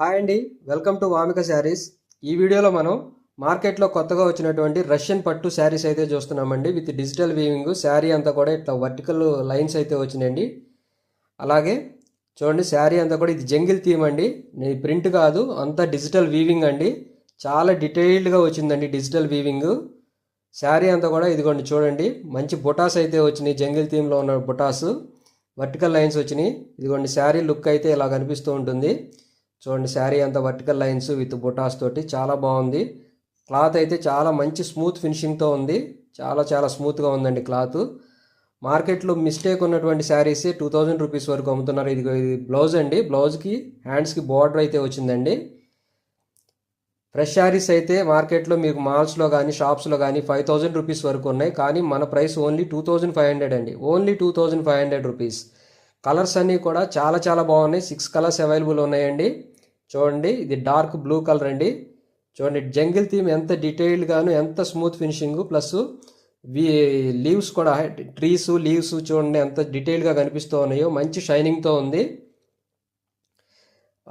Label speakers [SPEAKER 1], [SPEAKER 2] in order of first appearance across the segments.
[SPEAKER 1] Hi అండి welcome to Vamika saris. ఈ వీడియోలో మనం మార్కెట్లో కొత్తగా వచ్చినటువంటి రష్యన్ పట్టు శారీస్ అయితే చూస్తున్నామండి. విత్ డిజిటల్ వీవింగ్ శారీ అంతా కూడా ఇట్లా వర్టికల్ లైన్స్ అయితే వచ్చినాయండి. అలాగే చూడండి శారీ అంతా కూడా ఇది జంగిల్ థీమ్ అండి. ఇది ప్రింట్ కాదు అంతా డిజిటల్ వీవింగ్ అండి. చాలా డీటెయిల్డ్గా వచ్చిందండి డిజిటల్ వీవింగ్. శారీ అంతా కూడా ఇదిగోండి చూడండి మంచి బుటాస్ అయితే వచ్చినాయి జంగిల్ థీమ్లో ఉన్న బుటాస్. వర్టికల్ లైన్స్ వచ్చినాయి. ఇదిగోండి శారీ లుక్ అయితే ఇలా కనిపిస్తూ ఉంటుంది. చూడండి శారీ అంతా వర్టికల్ లైన్స్ విత్ బుటాస్ తోటి చాలా బాగుంది. క్లాత్ అయితే చాలా మంచి స్మూత్ ఫినిషింగ్తో ఉంది. చాలా చాలా స్మూత్గా ఉందండి క్లాత్ మార్కెట్లో మిస్టేక్ ఉన్నటువంటి శారీస్ టూ థౌజండ్ రూపీస్ వరకు అమ్ముతున్నారు. ఇది ఇది బ్లౌజ్ అండి. బ్లౌజ్కి హ్యాండ్స్కి బార్డర్ అయితే వచ్చిందండి. ఫ్రెష్ శారీస్ అయితే మార్కెట్లో మీకు మాల్స్లో కానీ షాప్స్లో కానీ ఫైవ్ థౌజండ్ రూపీస్ వరకు ఉన్నాయి. కానీ మన price only two thousand five hundred అండి. Only two thousand five hundred rupees colours అన్నీ కూడా చాలా చాలా బాగున్నాయి. సిక్స్ కలర్స్ అవైలబుల్ ఉన్నాయండి. చూడండి ఇది డార్క్ బ్లూ కలర్ అండి. చూడండి జంగిల్ థీమ్ ఎంత డీటెయిల్డ్గాను ఎంత స్మూత్ ఫినిషింగ్ ప్లస్ వి లీవ్స్ కూడా ట్రీస్ లీవ్స్ చూడండి ఎంత డీటెయిల్గా కనిపిస్తూ ఉన్నాయో మంచి షైనింగ్తో ఉంది.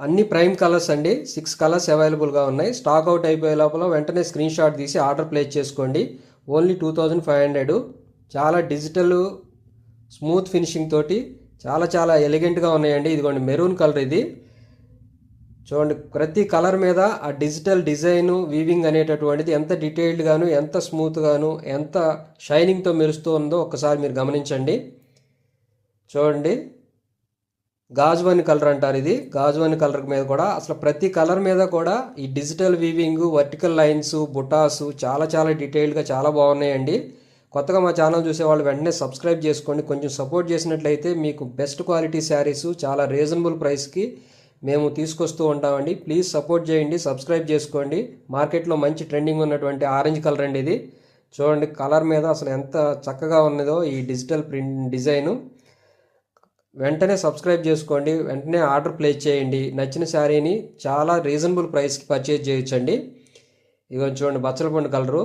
[SPEAKER 1] అన్ని ప్రైమ్ కలర్స్ అండి. సిక్స్ కలర్స్ అవైలబుల్గా ఉన్నాయి. స్టాక్ అవుట్ అయిపోయే లోపల వెంటనే స్క్రీన్ షాట్ తీసి ఆర్డర్ ప్లేస్ చేసుకోండి. Only two thousand five hundred చాలా డిజిటల్ స్మూత్ ఫినిషింగ్ తోటి చాలా చాలా ఎలిగెంట్గా ఉన్నాయండి. ఇదిగోండి మెరూన్ కలర్ ఇది. చూడండి ప్రతి కలర్ మీద ఆ డిజిటల్ డిజైన్ వీవింగ్ అనేటటువంటిది ఎంత డీటెయిల్డ్గాను ఎంత స్మూత్గాను ఎంత షైనింగ్తో మెరుస్తూ ఉందో ఒక్కసారి మీరు గమనించండి. చూడండి గాజువాని కలర్ అంటారు ఇది. గాజువాని కలర్ మీద కూడా అసలు ప్రతి కలర్ మీద కూడా ఈ డిజిటల్ వీవింగ్ వర్టికల్ లైన్స్ బుటాస్ చాలా చాలా డీటెయిల్డ్గా చాలా బాగున్నాయండి. కొత్తగా మా ఛానల్ చూసే వాళ్ళు వెంటనే సబ్స్క్రైబ్ చేసుకోండి. కొంచెం సపోర్ట్ చేసినట్లయితే మీకు బెస్ట్ క్వాలిటీ శారీస్ చాలా రీజనబుల్ ప్రైస్కి మేము తీసుకొస్తూ ఉంటామండి. ప్లీజ్ సపోర్ట్ చేయండి సబ్స్క్రైబ్ చేసుకోండి. మార్కెట్లో మంచి ట్రెండింగ్ ఉన్నటువంటి ఆరెంజ్ కలర్ అండి ఇది. చూడండి కలర్ మీద అసలు ఎంత చక్కగా ఉన్నదో ఈ డిజిటల్ ప్రింట్ డిజైను వెంటనే సబ్స్క్రైబ్ చేసుకోండి. వెంటనే ఆర్డర్ ప్లేస్ చేయండి. నచ్చిన శారీని చాలా రీజనబుల్ ప్రైస్కి పర్చేజ్ చేయొచ్చండి. ఇగో చూడండి బచ్చల పండు కలరు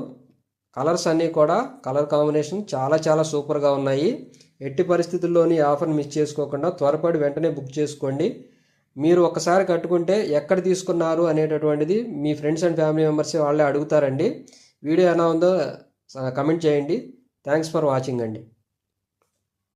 [SPEAKER 1] కలర్స్ అన్నీ కూడా కలర్ కాంబినేషన్ చాలా చాలా సూపర్గా ఉన్నాయి. ఎట్టి పరిస్థితుల్లోని ఆఫర్ మిస్ చేసుకోకుండా త్వరపడి వెంటనే బుక్ చేసుకోండి. మీరు ఒకసారి కట్టుకుంటే ఎక్కడ తీసుకున్నారు అనేటటువంటిది మీ ఫ్రెండ్స్ అండ్ ఫ్యామిలీ మెంబర్స్ వాళ్ళే అడుగుతారండి. వీడియో ఎలా ఉందో కమెంట్ చేయండి. థ్యాంక్స్ ఫర్ వాచింగ్ అండి.